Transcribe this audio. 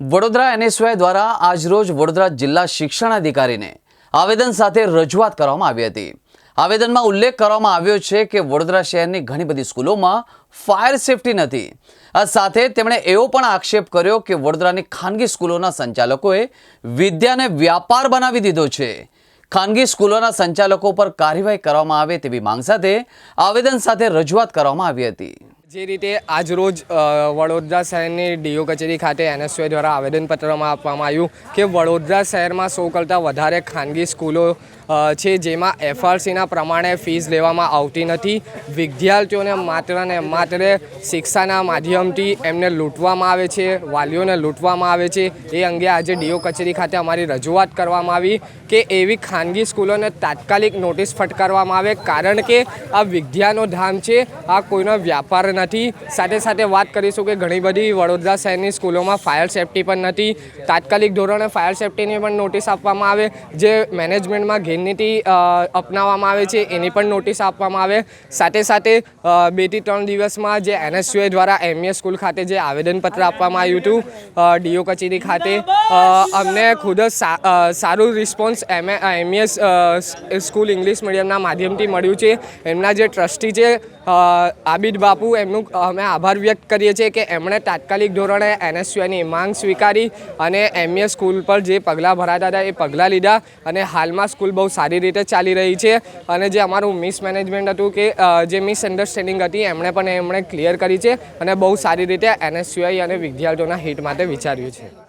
વડોદરા એનએસવાય દ્વારા આજરોજ વડોદરા જિલ્લા શિક્ષણ અધિકારીને આવેદન સાથે રજૂઆત કરવામાં આવી હતી. આવેદનમાં ઉલ્લેખ કરવામાં આવ્યો છે કે વડોદરા શહેરની ઘણી બધી સ્કૂલોમાં ફાયર સેફટી નથી. આ સાથે તેમણે એવો પણ આક્ષેપ કર્યો કે વડોદરાની ખાનગી સ્કૂલોના સંચાલકોએ વિદ્યાને વ્યાપાર બનાવી દીધો છે. ખાનગી સ્કૂલોના સંચાલકો પર કાર્યવાહી કરવામાં આવે તેવી માંગ સાથે આવેદન સાથે રજૂઆત કરવામાં આવી હતી. જે રીતે આજરોજ વડોદરા શહેરની ડીઓ કચેરી ખાતે એનએસયુઆઈ દ્વારા આવેદનપત્રમાં આપવામાં આવ્યું કે વડોદરા શહેરમાં સો કરતાં વધારે ખાનગી સ્કૂલો છે જેમાં એફઆરસીના પ્રમાણે ફીસ લેવામાં આવતી નથી. વિદ્યાર્થીઓને માત્ર ને માત્ર શિક્ષાના માધ્યમથી એમને લૂંટવામાં આવે છે, વાલીઓને લૂંટવામાં આવે છે. એ અંગે આજે ડીઓ કચેરી ખાતે અમારી રજૂઆત કરવામાં આવી કે એવી ખાનગી સ્કૂલોને તાત્કાલિક નોટિસ ફટકારવામાં આવે, કારણ કે આ વિદ્યાનો ધામ છે, આ કોઈનો વ્યાપાર નથી સાથે સાથે વાત કરીશું કે ઘણી બધી વડોદરા શહેરની સ્કૂલોમાં ફાયર સેફટી પણ નથી. તાત્કાલિક ધોરણે ફાયર સેફટીની પણ નોટિસ આપવામાં આવે. જે મેનેજમેન્ટમાં ઘેરનીતિ અપનાવવામાં આવે છે, એની પણ નોટિસ આપવામાં આવે. સાથે સાથે બેથી ત્રણ દિવસમાં જે એનએસયુએ દ્વારા એમએ સ્કૂલ ખાતે જે આવેદનપત્ર આપવામાં આવ્યું હતું ડીઓ કચેરી ખાતે અમને ખુદ જ સારું response M MS school English મીડિયમના માધ્યમથી મળ્યું છે. એમના જે ટ્રસ્ટી છે આબિદ બાપુ, એમનું અમે આભાર વ્યક્ત કરીએ છીએ કે એમણે તાત્કાલિક ધોરણે એનએસયુની માંગ સ્વીકારી અને એમએ સ્કૂલ પર જે પગલાં ભરાતા હતા એ પગલાં લીધા અને હાલમાં સ્કૂલ બહુ સારી રીતે ચાલી રહી છે. અને જે અમારું મિસમેનેજમેન્ટ હતું કે જે મિસઅન્ડરસ્ટેન્ડિંગ હતી એમણે પણ એમણે ક્લિયર કરી છે અને બહુ સારી રીતે એનએસયુઆઈ અને વિદ્યાર્થીઓના હિત માટે વિચાર્યું છે.